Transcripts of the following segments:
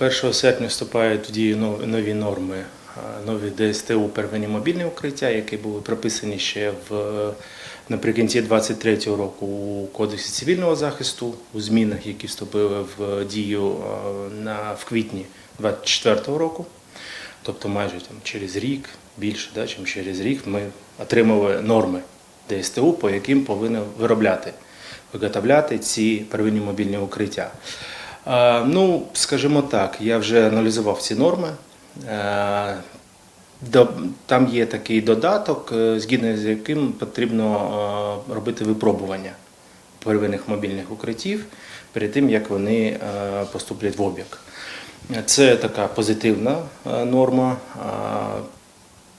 1 серпня вступають в дію нові норми, е, нові ДСТУ первинні мобільні укриття, які були прописані ще в е, наприкінці 23-го року у Кодексі цивільного захисту у змінах, які вступили в дію е, на в квітні 24-го року. Тобто майже там через рік, більше, да, чим через рік, ми отримали норми ДСТУ, по яким повинні виробляти, виготовляти ці первинні мобільні укриття. Ну, скажімо так, я вже аналізував ці норми. Е, Там є такий додаток, е, згідно з яким потрібно е, робити випробування первинних мобільних укриттів перед тим, як вони поступлять в обіг. Це така позитивна норма.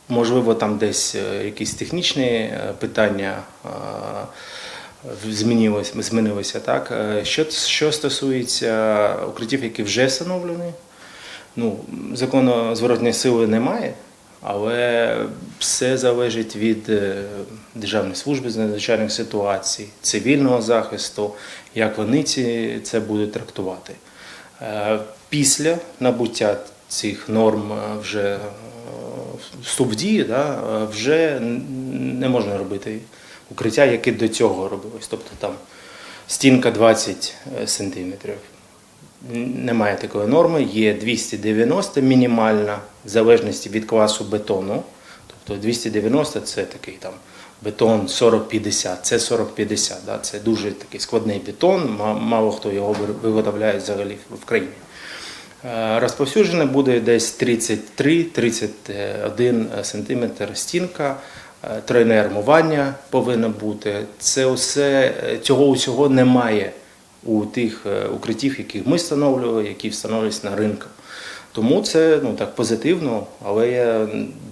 Можливо, там десь якісь технічні питання змінилось, змінилися. Так? Е, Що, що стосується укриттів, які вже встановлені, ну, закону зворотної сили немає, але все залежить від е, Державної служби з надзвичайних ситуацій, цивільного захисту, як вони ці, це будуть трактувати. Е, Після набуття цих норм вже вступ в дію, да, вже не можна робити укриття, яке до цього робилось. Тобто там стінка 20 сантиметрів. Немає такої норми, є 290 мінімальна, в залежності від класу бетону. Тобто 290 це такий там бетон 40-50, це 40-50, да, це дуже такий складний бетон, мало хто його виготовляє взагалі в країні. Е, Розповсюджене буде десь 33-31 см стінка, е, тройне армування повинно бути. Це все, е, цього усього немає у тих е, укриттів, які ми встановлювали, які встановлюються на ринку. Тому це ну так позитивно, але я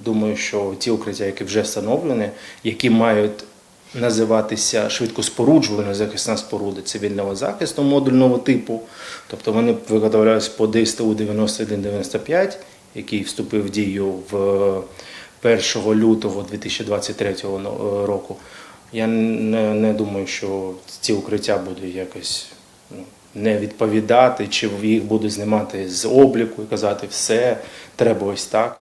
думаю, що ті укриття, які вже встановлені, які мають називатися швидкоспоруджувальна захисна споруда цивільного захисту модульного типу, тобто вони виготовляються по ДСТУ 9195, який вступив в дію в 1 лютого 2023 но- року. Я не, не думаю, що ці укриття будуть якось ну, не відповідати, чи їх будуть знімати з обліку і казати все, треба ось так.